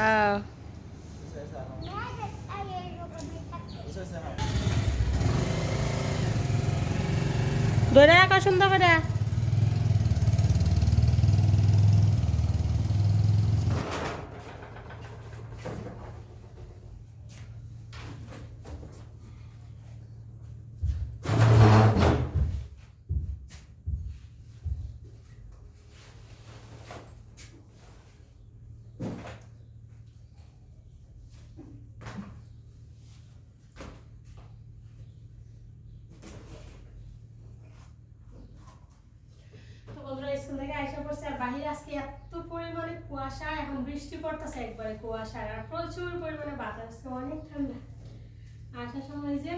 Ah. ধরে রাখো সুন্দর করে তো বন্ধুরা স্কুল থেকে আইসা পড়ছে আর বাহিরে আজকে এত পরিমাণে কুয়াশা এখন বৃষ্টি পড়তেছে একবারে কুয়াশা আর প্রচুর পরিমাণে বাতাস অনেক ঠান্ডা। আসার সময় যে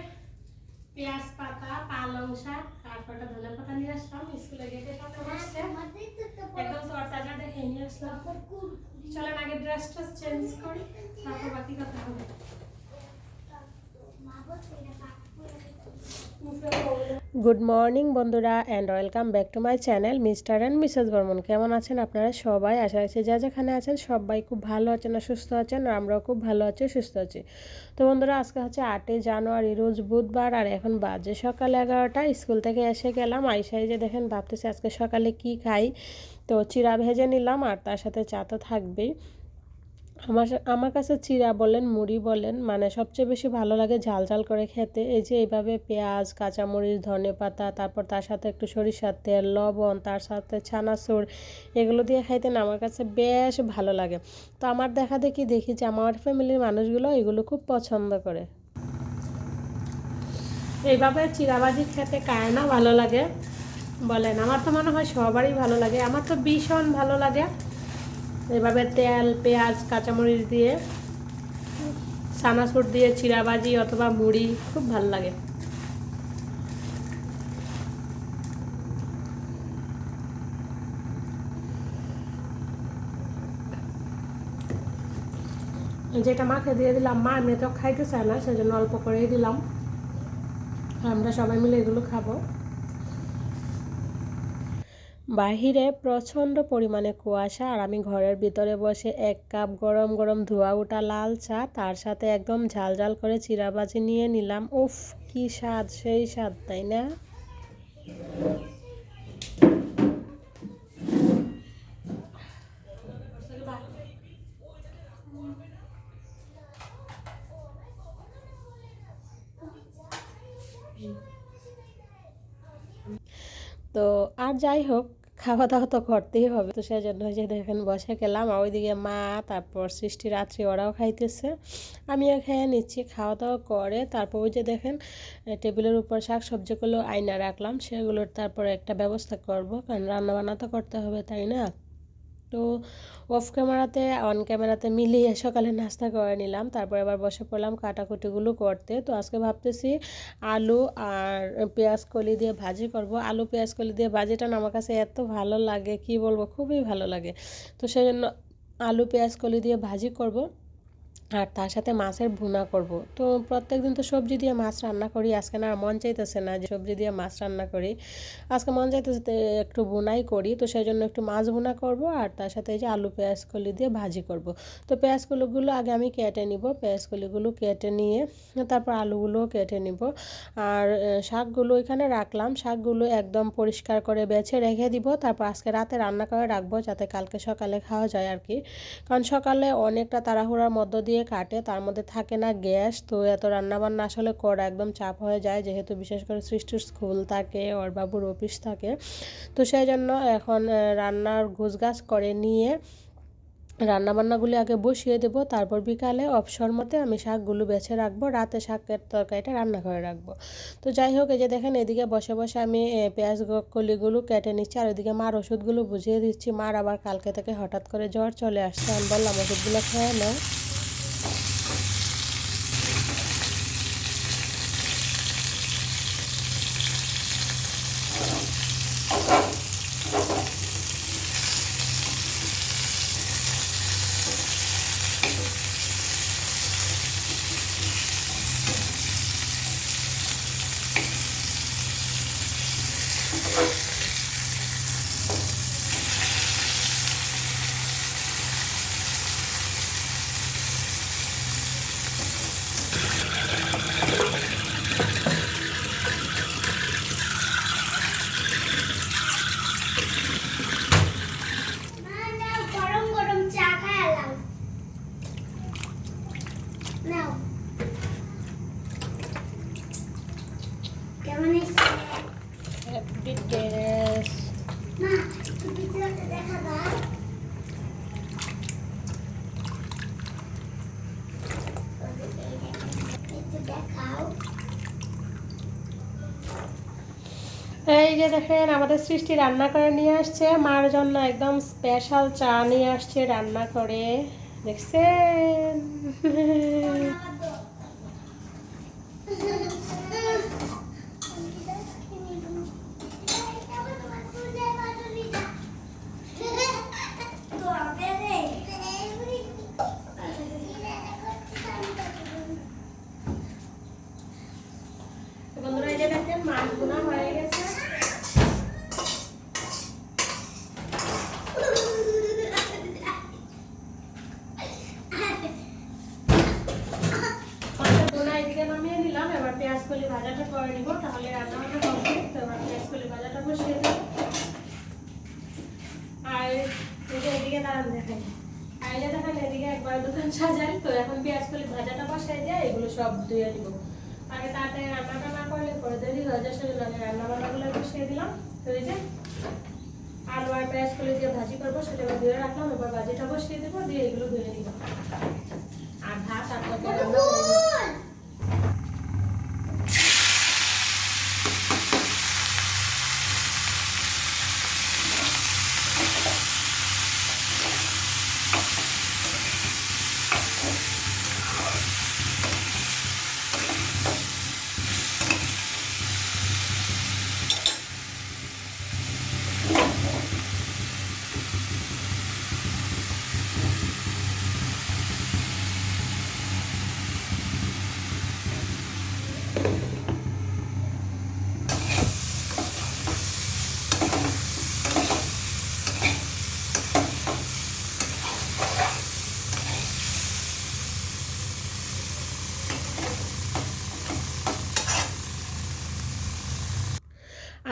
পেঁয়াজ পাতা পালং শাক তারপরটা ধনে পাতা নিয়ে আসলাম স্কুলে গেটে সাথে আমাদের তো তো একদম তরতাজা দেখে নিয়ে আসলাম। চলেন আগে ড্রেস ট্রেস চেঞ্জ করি তারপর বাকি কথা হবে। গুড মর্নিং বন্ধুরা and welcome back to my channel mister and missus Barman. কেমন আছেন আপনারা সবাই? আশা রাখছি যা যেখানে আছেন সবাই খুব ভালো আছেন আর সুস্থ আছেন আর আমরাও খুব ভালো আছি, সুস্থ আছি। তো বন্ধুরা, আজকে হচ্ছে আটই জানুয়ারি, রোজ বুধবার আর এখন বাজে সকাল এগারোটা স্কুল থেকে এসে গেলাম আইসাই যে দেখেন ভাবতেছি আজকে সকালে কি খাই। তো চিরা ভেজে নিলাম আর তার সাথে চা তো থাকবেই। আমার আমার কাছে চিরা বলেন, মুড়ি বলেন মানে সবচেয়ে বেশি ভালো লাগে ঝাল ঝাল করে খেতে। এই যে এইভাবে পেঁয়াজ, কাঁচামরিচ, ধনে পাতা, তারপর তার সাথে একটু সরিষার তেল, লবণ, তার সাথে ছানাচুর, এগুলো দিয়ে খাইতে না আমার কাছে বেশ ভালো লাগে। তো আমার দেখা দেখি দেখি যে আমার ফ্যামিলির মানুষগুলো এগুলো খুব পছন্দ করে। এইভাবে চিরাবাজি খেতে কায় না ভালো লাগে? বলেন, আমার তো মনে হয় সবারই ভালো লাগে। আমার তো ভীষণ ভালো লাগে। এভাবে তেল, পেঁয়াজ, কাঁচামরিচ দিয়ে সানাসুর দিয়ে, চিরাবাজি অথবা মুড়ি, খুব ভালো লাগে। যেটা মাকে দিয়ে দিলাম, মা এমনি তো খাইতে চায় না, সেজন্য অল্প করেই দিলাম। আমরা সবাই মিলে এগুলো খাব। বাহিরে প্রচণ্ড পরিমাণে কুয়াশা আর আমি ঘরের ভিতরে বসে এক কাপ গরম গরম ধোয়া ওঠা লাল চা, তার সাথে একদম ঝাল ঝাল করে চিরাবাজি নিয়ে নিলাম। উফ, কি স্বাদ, সেই স্বাদ, তাই না? তো আর যাই হোক খাওয়া দাওয়া তো করতেই হবে। তো সেই সেজন্য যে দেখেন বসে গেলাম, আর ওইদিকে মা, তারপর সৃষ্টি রাত্রি ওরাও খাইতেছে। আমিও খেয়ে নিচ্ছি, খাওয়া দাওয়া করে। তারপর ওই যে দেখেন টেবিলের উপর শাক সবজিগুলো আয়না রাখলাম, সেগুলোর তারপর একটা ব্যবস্থা করব, কারণ রান্নাবান্না তো করতে হবে, তাই না? তো অফ ক্যামেরাতে অন ক্যামেরাতে মিলিয়ে সকালে নাস্তা করে নিলাম। তারপর আবার বসে পড়লাম কাটাকুটিগুলো করতে। তো আজকে ভাবতেছি আলু আর পেঁয়াজ কলি দিয়ে ভাজি করব। আলু, পেঁয়াজ কলি দিয়ে ভাজিটা আমার কাছে এত ভালো লাগে, কি বলব, খুবই ভালো লাগে। তো সেই জন্য আলু, পেঁয়াজ কলি দিয়ে ভাজি করব। আর তার সাথে মাছের ভুনা করব। তো প্রত্যেক দিন তো সবজি দিয়ে মাছ রান্না করি, আজকে না মন চাইতেছে না যে সবজি দিয়ে মাছ রান্না করি। আজকে মন চাইতেছে একটু বুনাই করি, তো সেই জন্য একটু মাছ ভুনা করব আর তার সাথে এই যে আলু, পেঁয়াজ, কলি দিয়ে ভাজি করব। তো পেঁয়াজ, কলিগুলো আগে আমি কেটে নিব, পেঁয়াজ, কলিগুলো কেটে নিয়ে তারপর আলুগুলোও কেটে নিব। আর শাকগুলো এখানে রাখলাম, শাকগুলো একদম পরিষ্কার করে বেছে রেখে দিব, তারপর আজকে রাতে রান্না করে রাখব যাতে কালকে সকালে খাওয়া যায় আর কি। কারণ সকালে অনেকটা তাড়াহুড়ার মধ্য দিয়ে কাটে, তার মধ্যে থাকে না গ্যাস। তো এত রান্নাবান্না আসলে করা একদম চাপ হয়ে যায়, যেহেতু বিশেষ করে সৃষ্টির স্কুল থাকে, ওর বাবুর অফিস থাকে। তো সেই জন্য এখন রান্নার গোছগাছ করে নিয়ে রান্নাবান্নাগুলি আগে বসিয়ে দেব। তারপর বিকালে অবসর মতে আমি শাকগুলো বেছে রাখব, রাতে শাকের তরকারিটা রান্না করে রাখব। তো যাই হোক, এই যে দেখেন, এদিকে বসে বসে আমি পেঁয়াজ কলিগুলো কেটে নিচ্ছি, আর ওইদিকে মার ওষুধগুলো বুঝিয়ে দিচ্ছি। মার আবার কালকে থেকে হঠাৎ করে জ্বর চলে আসছে, আমি বললাম, ওষুধগুলো খেয়ে নাও। এই যে দেখেন, আমাদের সৃষ্টি রান্না করে নিয়ে আসছে। মার জন্য একদম স্পেশাল চা নিয়ে আসছে রান্না করে। দেখছেন? আর এই যে দেখেন এদিকে একবার দোকান সাজাই, তো এখন পেঁয়াজ কলি ভাজাটা বসাই দেয় এগুলো সব ধুয়ে দিব আগে তাড়াতাড়ি রান্নাটা না করলে পরে দেরি হয়ে যায় আমি রান্না বান্নাগুলো বসিয়ে দিলাম। তো এই যে আলু আর পেঁয়াজ কলি দিয়ে ভাজি করব, সেটা ধুয়ে রাখলাম, এবার ভাজিটা বসিয়ে দেবো, দিয়ে এগুলো ধুয়ে দিব আর ভাত আর তরকারি রান্না করে নিব।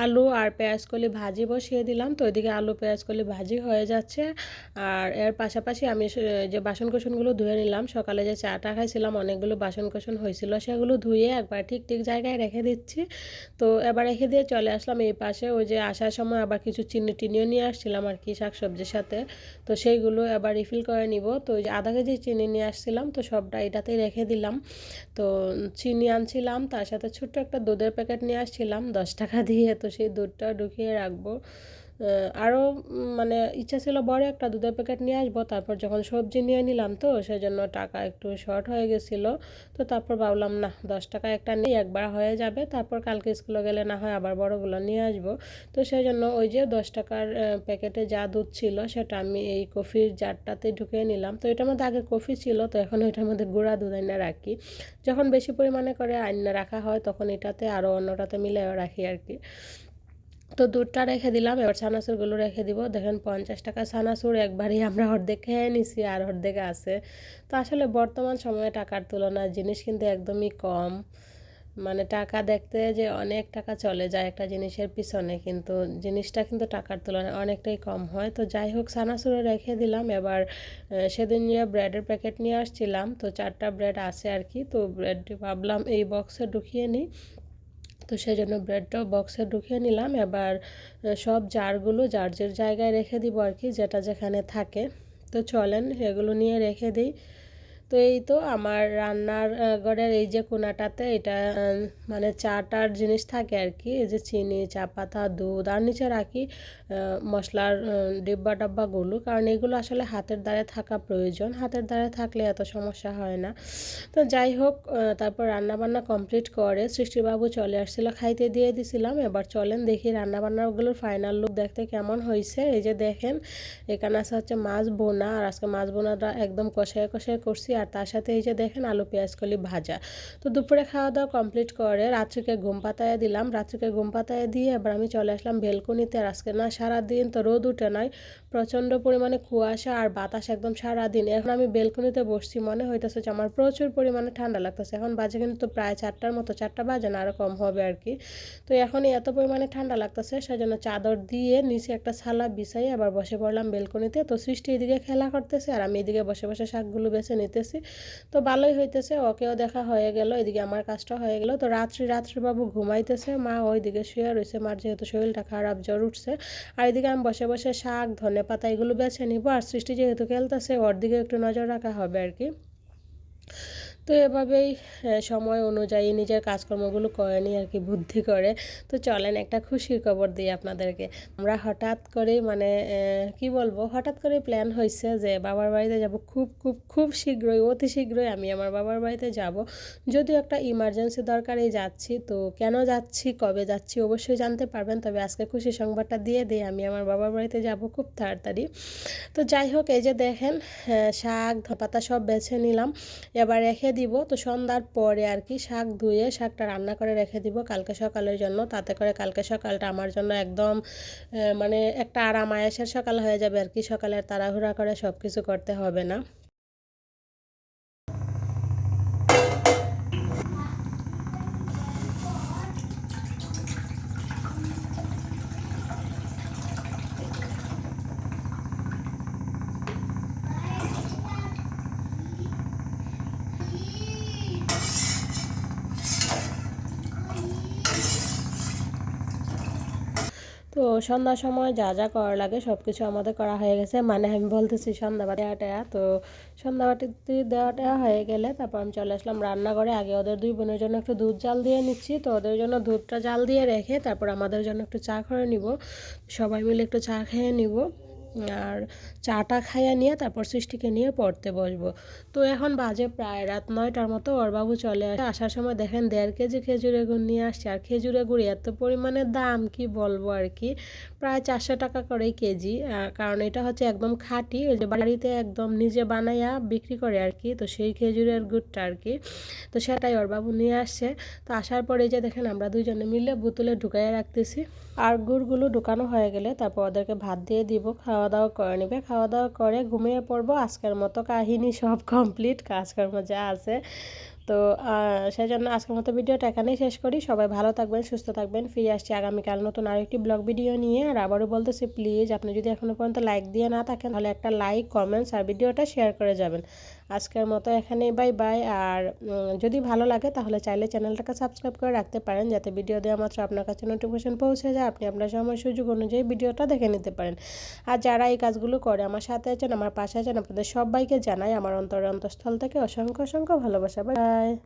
আলু আর পেঁয়াজ কলি ভাজি বসিয়ে দিলাম। তো ওইদিকে আলু, পেঁয়াজ কলি ভাজি হয়ে যাচ্ছে। আর এর পাশাপাশি আমি যে বাসন কোসনগুলো ধুয়ে নিলাম, সকালে যে চাটা খাইছিলাম, অনেকগুলো বাসন কোসন হয়েছিল সেগুলো ধুয়ে একবার ঠিক ঠিক জায়গায় রেখে দিচ্ছি। তো এবার রেখে দিয়ে চলে আসলাম এই পাশে, ওই যে আসার সময় আবার কিছু চিনি টিনিও নিয়ে আসছিলাম আর কি শাকসবজির সাথে। তো সেইগুলো এবার রিফিল করে নিব। তো ওই যে আধা কেজি চিনি নিয়ে আসছিলাম, তো সবটা এটাতেই রেখে দিলাম। তো চিনি আনছিলাম, তার সাথে ছোট্ট একটা দুধের প্যাকেট নিয়ে আসছিলাম, দশ টাকা দিয়ে। তো সেই দুধটা ঢুকিয়ে রাখব। আরও মানে ইচ্ছা ছিল বড় একটা দুধের প্যাকেট নিয়ে আসব। তারপর যখন সবজি নিয়ে নিলাম তো, সেজন্য টাকা একটু শর্ট হয়ে গেছিল। তো তারপর ভাবলাম, না, দশ টাকা একটা নেই, একবার হয়ে যাবে। তারপর কালকে স্কুলে গেলে না হয় আবার বড়গুলো নিয়ে আসব। তো সেই জন্য ওই যে দশ টাকার প্যাকেটে যা দুধ ছিল, সেটা আমি এই কফির জারটাতে ঢুকিয়ে নিলাম। তো এটার মধ্যে আগে কফি ছিল, তো এখন এটার মধ্যে গুঁড়া দুধ আইনা রাখি। যখন বেশি পরিমাণে করে আইনা রাখা হয়, তখন এটাতে আরও অন্যটাতে মিলে রাখি আর কি। তো দুধটা রেখে দিলাম, এবার ছানাচুরগুলো রেখে দিব। দেখেন পঞ্চাশ টাকা ছানাচুর, একবারই আমরা অর্ধেক খেয়ে নিছি আর অর্ধেক আছে। তো আসলে বর্তমান সময়ে টাকার তুলনায় জিনিস কিন্তু একদমই কম। মানে টাকা দেখতে যে অনেক টাকা চলে যায় একটা জিনিসের পিছনে, কিন্তু জিনিসটা কিন্তু টাকার তুলনায় অনেকটাই কম হয়। তো যাই হোক, ছানাচুরে রেখে দিলাম। এবার সেদিন যে ব্রেডের প্যাকেট নিয়ে আসছিলাম, তো চারটা ব্রেড আছে আর কি। তো ব্রেডটি ভাবলাম এই বক্সে ঢুকিয়ে নিই। তো সেই জন্য ব্রেডটাও বক্সে ঢুকিয়ে নিলাম। এবার সব জারগুলো যার জায়গায় রেখে দিব আর কি, যেটা যেখানে থাকে। তো চলেন, এগুলো নিয়ে রেখে দিই। তো এই তো আমার রান্নার ঘরের এই যে কোনাটাতে এটা মানে চাটার জিনিস থাকে আর কি এই যে চিনি, চা পাতা, দুধ, আর নিচে রাখি মশলার ডিব্বা ডাব্বাগুলো কারণ এগুলো আসলে হাতের দ্বারে থাকা প্রয়োজন। হাতের দ্বারে থাকলে এত সমস্যা হয় না। তো যাই হোক তারপর রান্নাবান্না কমপ্লিট করে সৃষ্টিবাবু চলে আসছিল, খাইতে দিয়ে দিছিলাম। এবার চলেন দেখি রান্নাবান্নাগুলোর ফাইনাল লুক দেখতে কেমন হয়েছে এই যে দেখেন, এখানে আছে হচ্ছে মাছ বোনা, আর আজকে মাছ বোনাটা একদম কষায় কষায় করছি। আর তার সাথে এই যে দেখেন আলু, পেঁয়াজ, কলি ভাজা। তো দুপুরে খাওয়া দাওয়া কমপ্লিট করে রাত্রিকে ঘুম পাতায় দিলাম। রাত্রিকে ঘুম পাতায় দিয়ে এবার আমি চলে আসলাম বেলকনিতে। আর আজকে না সারাদিন তো রোদ উঠে নয় প্রচণ্ড পরিমাণে কুয়াশা আর বাতাস একদম সারাদিন। এখন আমি বেলকনিতে বসছি, মনে হইতেছে যে আমার প্রচুর পরিমাণে ঠান্ডা লাগতেছে। এখন বাজে কিন্তু প্রায় চারটার মতো, চারটা বাজে না আরও কম হবে আর কি। তো এখনই এত পরিমাণে ঠান্ডা লাগতেছে, সেজন্য চাদর দিয়ে নিচে একটা ছালা বিছাই আবার বসে পড়লাম বেলকনিতে। তো সৃষ্টি এদিকে খেলা করতেছে আর আমি এদিকে বসে বসে শাকগুলো বেছে নিতেছি। তো ভালোই হইতেছে, ওকেও দেখা হয়ে গেল, এদিকে আমার কাজটা হয়ে গেল। তো রাত্রি রাত্রি বাবু ঘুমাইতেছে, মা ওইদিকে শুয়ে রয়েছে মার যেহেতু শরীরটা খারাপ, জ্বর উঠছে। আর এদিকে আমি বসে বসে শাক, ধনে পাতা এগুলো বেছে নিব, আর সৃষ্টি যেহেতু খেলতেছে, ওর দিকে একটু নজর রাখা হবে আর কি। তো এভাবেই সময় অনুযায়ী নিজের কাজকর্মগুলো করে নিই আর কি বুদ্ধি করে। তো চলেন একটা খুশির খবর দিই আপনাদেরকে। আমরা হঠাৎ করে মানে কি বলব? হঠাৎ করে প্ল্যান হয়েছে যে বাবার বাড়িতে যাব খুব খুব খুব শীঘ্রই, অতি শীঘ্রই আমি আমার বাবার বাড়িতে যাব। যদিও একটা ইমার্জেন্সি দরকারেই যাচ্ছি, তো কেন যাচ্ছি, কবে যাচ্ছি অবশ্যই জানতে পারবেন। তবে আজকে খুশি সংবাদটা দিয়ে দিই, আমি আমার বাবার বাড়িতে যাব খুব তাড়াতাড়ি। তো যাই হোক, এই যে দেখেন শাক পাতা সব বেছে নিলাম। এবার রেখে দিব, তো সন্ধ্যার পরে আর কি শাক ধুয়ে শাকটা রান্না করে রেখে দিব কালকে সকালের জন্য। তাতে করে কালকে সকালটা আমার জন্য একদম মানে একটা আরাম আয়েসের সকাল হয়ে যাবে আর কি। সকালের তাড়াহুড়া করে সব কিছু করতে হবে না। সন্ধ্যার সময় যা যা করা লাগে সব কিছু আমাদের করা হয়ে গেছে। মানে আমি বলতেছি সন্ধ্যাবাতি দেওয়াটা, তো সন্ধ্যাবাতি দেওয়াটা হয়ে গেলে তারপর আমি চলে আসলাম রান্নাঘরে। আগে ওদের দুই বোনের জন্য একটু দুধ জাল দিয়ে নিচ্ছি, তো ওদের জন্য দুধটা জাল দিয়ে রেখে তারপর আমাদের জন্য একটু চা করে নিব। সবাই মিলে একটু চা খেয়ে নিব। আর চাটা খাইয়া নিয়ে তারপর সৃষ্টিকে নিয়ে পড়তে বসবো। তো এখন বাজে প্রায় রাত নয়টার মতো বাবু চলে আসে। আসার সময় দেখেন দেড় কেজি খেজুরের গুড় নিয়ে আসছে। আর খেজুরের গুড় এত পরিমাণে দাম, কি বলব আর কি? প্রায় চারশো টাকা করেই কেজি। কারণ এটা হচ্ছে একদম খাঁটি, ওই যে বাড়িতে একদম নিজে বানাইয়া বিক্রি করে আর কি। তো সেই খেজুরের গুড়টা আর কি। তো সেটাই বাবু নিয়ে আসছে। তো আসার পরে যে দেখেন আমরা দুজনে মিলে বোতলে ঢুকাইয়া রাখতেছি। আর গুড়গুলো ঢুকানো হয়ে গেলে তারপর ওদেরকে ভাত দিয়ে দিব, খাওয়া দাওয়া করে নেবে। খাওয়া দাওয়া করে ঘুমিয়ে পড়ব। আজকের মতো কাহিনী সব কমপ্লিট কাজকর্ম যা আছে তো সেই জন্য আজকের মতো ভিডিওটা এখানেই শেষ করি। সবাই ভালো থাকবেন, সুস্থ থাকবেন, ফিরে আসছি আগামীকাল নতুন আরেকটি ব্লগ ভিডিও নিয়ে। আর আবারও বলতেছি প্লিজ আপনি যদি এখনও পর্যন্ত লাইক দিয়ে না থাকেন, তাহলে একটা লাইক কমেন্টস আর ভিডিওটা শেয়ার করে যাবেন। আজকের মতো এখানেই বাই বাই আর যদি ভালো লাগে, তাহলে চাইলে চ্যানেলটাকে সাবস্ক্রাইব করে রাখতে পারেন, যাতে ভিডিও দেওয়া মাত্র আপনার কাছে নোটিফিকেশন পৌঁছে যায়। আপনি আপনার সময়, সুযোগ অনুযায়ী ভিডিওটা দেখে নিতে পারেন। আর যারা এই কাজগুলো করে, আমার সাথে আছেন, আমার পাশে আছেন, আপনাদের সবাইকে জানাই আমার অন্তর অন্তঃস্থল থেকে অসংখ্য অসংখ্য ভালোবাসা। বাই